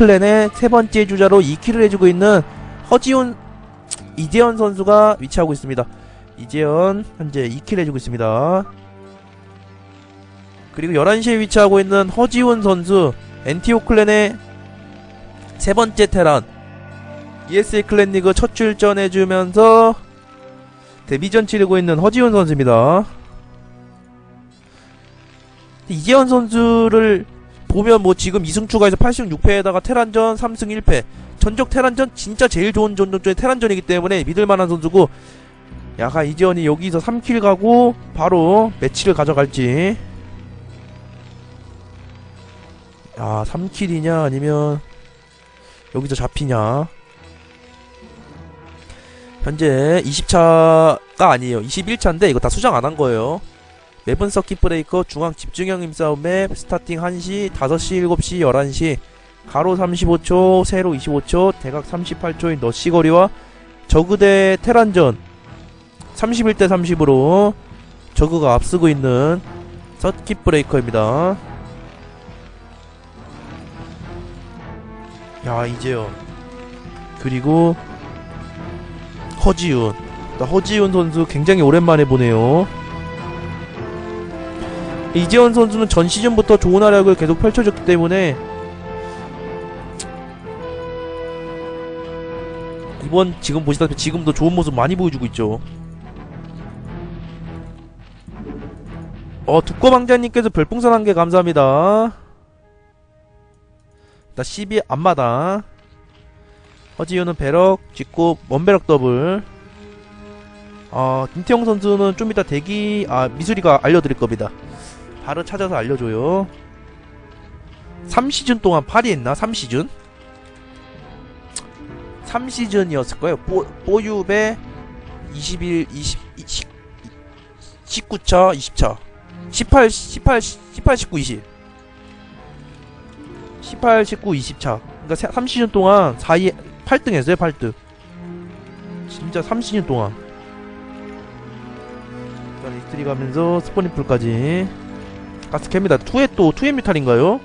클랜의 세 번째 주자로 2킬을 해주고 있는 허지훈 이재현 선수가 위치하고 있습니다. 이재현 현재 2킬 해주고 있습니다. 그리고 11시에 위치하고 있는 허지훈 선수 엔티오 클랜의 세 번째 테란 ESA 클랜 리그 첫 출전해주면서 데뷔전 치르고 있는 허지훈 선수입니다. 이재현 선수를 보면 뭐 지금 2승 추가 해서 8승 6패에다가 테란전 3승 1패. 전적 테란전 진짜 제일 좋은 전적 중에 테란전이기 때문에 믿을만한 선수고 야가 이재현이 여기서 3킬 가고 바로 매치를 가져갈지. 야 3킬이냐 아니면 여기서 잡히냐. 현재 20차가 아니에요. 21차인데 이거 다 수정 안 한 거예요 맵은 서킷 브레이커 중앙 집중형 힘싸움 맵 스타팅 1시 5시 7시 11시 가로 35초 세로 25초 대각 38초인 너시거리와 저그대 테란전 31대 30으로 저그가 앞서고 있는 서킷 브레이커입니다. 야 이제요 그리고 허지훈 나 허지훈 선수 굉장히 오랜만에 보네요 이재원 선수는 전 시즌부터 좋은 활약을 계속 펼쳐줬기 때문에 이번 지금 보시다시피 지금도 좋은 모습 많이 보여주고 있죠. 어 두꺼방자님께서 별풍선 한 개 감사합니다. 나 12 앞마다 허지윤은 배럭 짓고 원배럭 더블 어 김태형 선수는 좀 이따 대기 아 미술이가 알려드릴 겁니다. 바로 찾아서 알려줘요. 3시즌 동안 파리 했나? 3시즌? 3시즌이었을 거예요. 뽀, 뽀유배 21, 20, 20, 19차, 20차. 18, 18, 18, 19, 20. 18, 19, 20차. 그러니까 3시즌 동안 4위, 8등 했어요, 8등. 진짜 3시즌 동안. 일단 이스트리 가면서 스포니풀까지. 가스캡니다. 투에 또 투에 뮤탈인가요?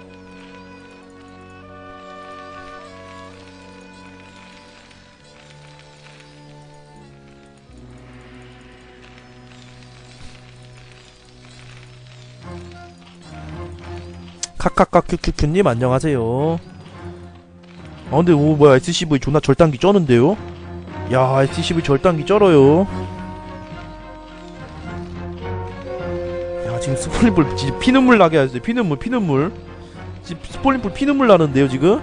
카카카 큐큐큐님 안녕하세요. 아 근데 오 뭐야 SCV 존나 절단기 쩌는데요? 야 SCV 절단기 쩔어요. 진짜 피눈물 나게 하셨어요 피눈물 피눈물. 스폴린불 피눈물 나는데요 지금?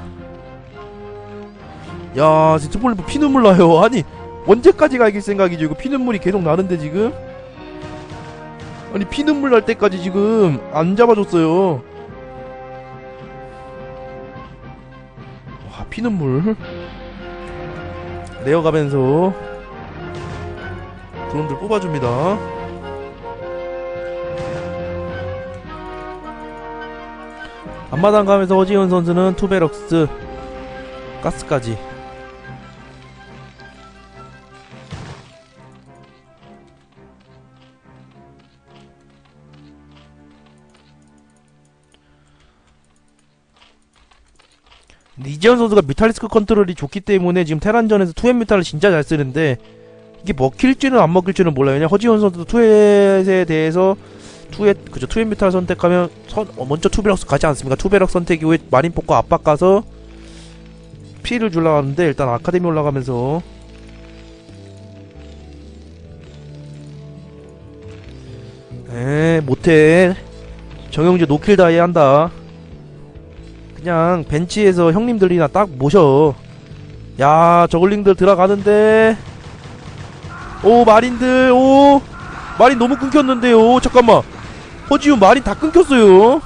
야 지금 스폴린불 피눈물 나요. 아니 언제까지 가 이길 생각이죠? 이거 피눈물이 계속 나는데 지금? 아니 피눈물 날 때까지 지금 안 잡아줬어요. 와 피눈물. 내어가면서 드론들 뽑아줍니다 앞마당 가면서 허지훈 선수는 투베럭스 가스까지 이재현 선수가 뮤탈리스크 컨트롤이 좋기 때문에 지금 테란전에서 투엣 뮤탈을 진짜 잘 쓰는데 이게 먹힐지는 안 먹힐지는 몰라요. 왜냐 허지원 선수도 투엣에 대해서 투엣 그죠 투엣 뮤탈 선택하면 선, 어, 먼저 투베럭스 가지 않습니까? 투베럭 선택 이후에 마린 뽑고 압박 가서 피해를 주려고 하는데 일단 아카데미 올라가면서 에 못해 정영재 노킬 다이 한다. 그냥 벤치에서 형님들이나 딱 모셔. 야 저글링들 들어가는데. 오 마린들 오. 마린 너무 끊겼는데요. 잠깐만 허지훈 마린 다 끊겼어요.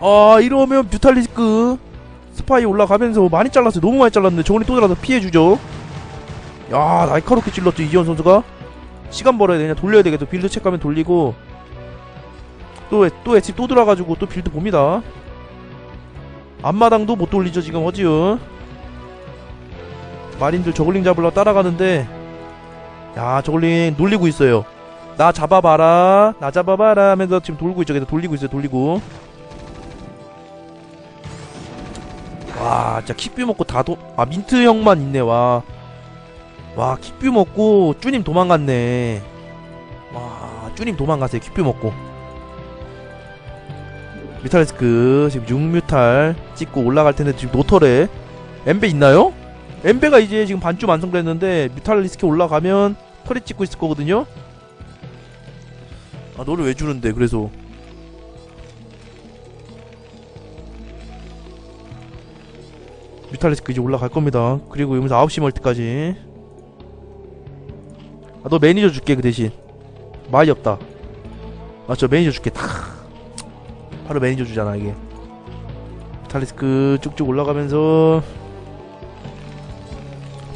아 이러면 뮤탈리스크 스파이 올라가면서 많이 잘랐어요. 너무 많이 잘랐는데 저글링 또 들어가서 피해주죠. 야 날카롭게 찔렀죠 이지원 선수가. 시간 벌어야 되냐 돌려야 되겠죠. 빌드 체크하면 돌리고. 또, 또 엣지 또 들어가지고 또 빌드 봅니다. 앞마당도 못 돌리죠, 지금 허지은. 마린들 저글링 잡으러 따라가는데, 야 저글링 놀리고 있어요. 나 잡아봐라. 나 잡아봐라 하면서 지금 돌고 있죠. 돌리고 있어요 돌리고. 와 진짜 킥뷰 먹고 다 도.. 아 민트 형만 있네 와와 와, 킥뷰 먹고 쭈님 도망갔네. 와 쭈님 도망갔어요 킥뷰 먹고. 뮤탈리스크 지금 6뮤탈 찍고 올라갈 텐데 지금 노털에. 엠베 있나요? 엠베가 이제 지금 반쯤 완성됐는데 뮤탈리스크 올라가면 털에 찍고 있을 거거든요 아 너를 왜 주는데 그래서 뮤탈리스크 이제 올라갈 겁니다. 그리고 여기서 9시 멀티까지. 아, 너 매니저 줄게, 그 대신. 말이 없다. 아, 저 매니저 줄게. 탁. 바로 매니저 주잖아, 이게. 뮤탈리스크 쭉쭉 올라가면서.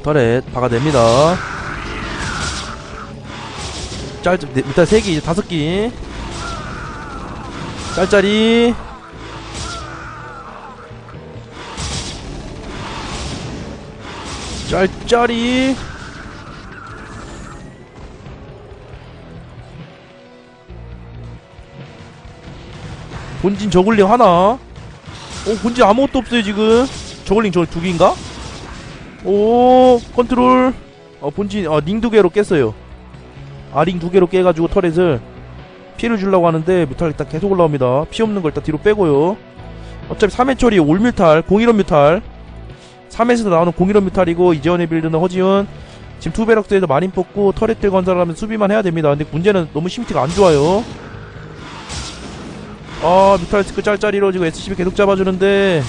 터렛 박아냅니다. 짤, 네, 일단 3개, 이제 5개. 짤짤이. 짤짤이 본진 저글링 하나 어 본진 아무것도 없어요 지금 저글링 저두 개인가? 오 컨트롤. 어 본진 어 링 두 개로 깼어요. 아링 두 개로 깨가지고 터렛을 피해를 주려고 하는데 뮤탈 일단 계속 올라옵니다. 피 없는 걸 일단 뒤로 빼고요. 어차피 3회 처리 올뮤탈 01원 뮤탈. 3에서 나오는 공일원 뮤탈이고 이재원의 빌드는 허지훈. 지금 투베럭스에서 마린 뽑고 터렛들 건설하면 수비만 해야 됩니다. 근데 문제는 너무 심티가 안 좋아요. 아 뮤탈 스크 짤짤이로 지금 SCB 계속 잡아주는데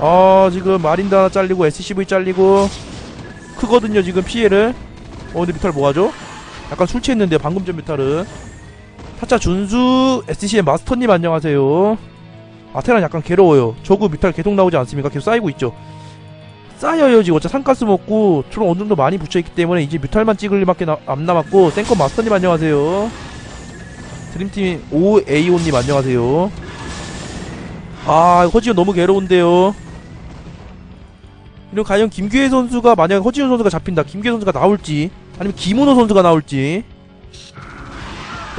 아 지금 마린도 하나 잘리고 SCV 잘리고 크거든요 지금 피해를 어 근데 뮤탈 뭐하죠? 약간 술 취했는데 방금 전 뮤탈은 타짜 준수 SCM 마스터님 안녕하세요 아테란 약간 괴로워요. 저그 뮤탈 계속 나오지 않습니까? 계속 쌓이고 있죠. 쌓여요 지금 어차피 산가스 먹고 트론 어느 정도 많이 붙여있기 때문에 이제 뮤탈만 찍을 일밖에 나- 안 남았고 센커 마스터님 안녕하세요. 드림팀 오에이오님 안녕하세요. 아 허지훈 너무 괴로운데요. 그리고 과연 김규혜 선수가 만약 허지훈 선수가 잡힌다. 김규혜 선수가 나올지 아니면 김은호 선수가 나올지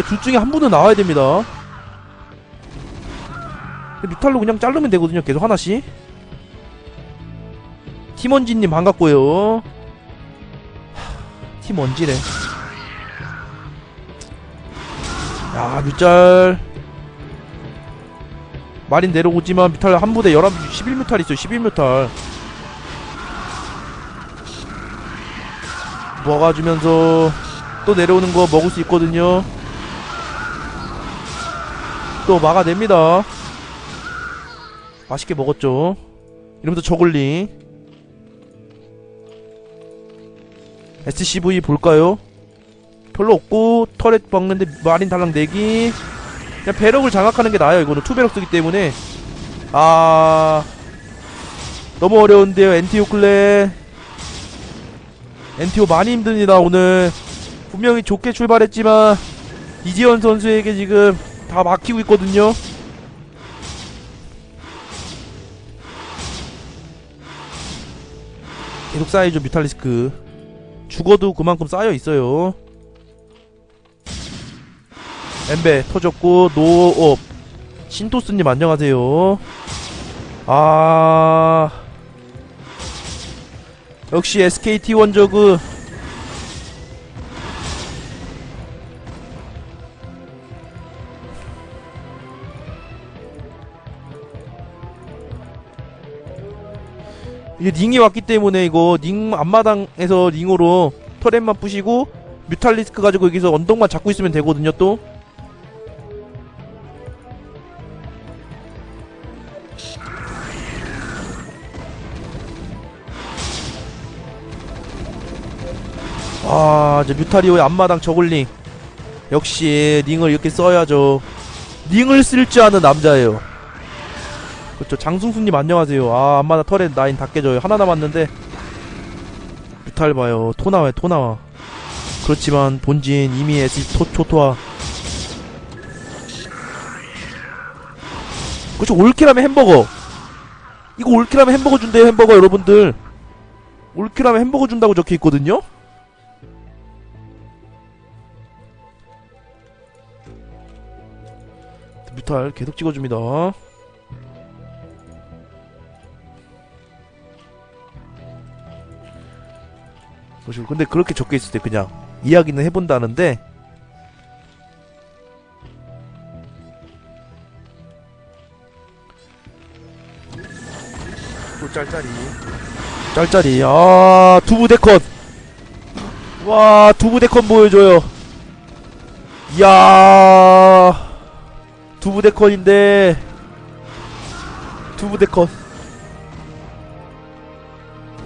둘 중에 한 분은 나와야 됩니다. 뮤탈로 그냥 자르면 되거든요. 계속 하나씩. 팀원지님 반갑고요. 하, 팀원지래. 야 뮤짤. 마린 내려오지만 뮤탈 한 부대 11, 11뮤탈 있어요. 11뮤탈. 먹어주면서 또 내려오는 거 먹을 수 있거든요. 또 막아냅니다. 맛있게 먹었죠. 이러면서 저글링. SCV 볼까요? 별로 없고 터렛 먹는데 마린 달랑 내기. 그냥 배럭을 장악하는 게 나아요. 이거는 투배럭 쓰기 때문에. 아 너무 어려운데요. 엔티오 클레. 엔티오 많이 힘듭니다. 오늘. 분명히 좋게 출발했지만 이지현 선수에게 지금 다 막히고 있거든요. 계속 쌓이죠 뮤탈리스크. 죽어도 그만큼 쌓여 있어요. 엠베 터졌고 노업. 신토스님 안녕하세요. 아 역시 SKT 원저그 이게 링이 왔기 때문에 이거 링 앞마당에서 링으로 터렛만 부시고 뮤탈리스크 가지고 여기서 언덕만 잡고 있으면 되거든요 또 아, 이제 뮤타리오의 앞마당 저글링. 역시 링을 이렇게 써야죠. 링을 쓸 줄 아는 남자예요. 그렇죠. 장승수님 안녕하세요. 아, 앞마당 터렛 라인 다 깨져요. 하나 남았는데 뮤탈 봐요. 토 나와요. 토 나와. 그렇지만 본진 이미 에스 토 초토화. 그렇죠. 올킬하면 햄버거. 이거 올킬하면 햄버거 준대요. 햄버거 여러분들. 올킬하면 햄버거 준다고 적혀 있거든요. 무탈 계속 찍어줍니다. 보시고 근데 그렇게 적혀있을 때 그냥 이야기는 해본다는데 또 짤짤이. 짤짤이. 아 두부 데컨 와 두부 데컨 보여줘요. 이야. 두 부대 컷인데 두 부대 컷.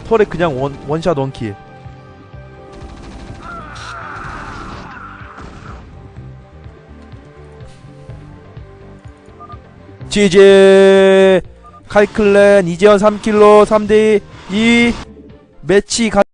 털에 그냥 원, 원샷 원킬. 지지 칼클랜 이재현 3킬로 3대2 매치 가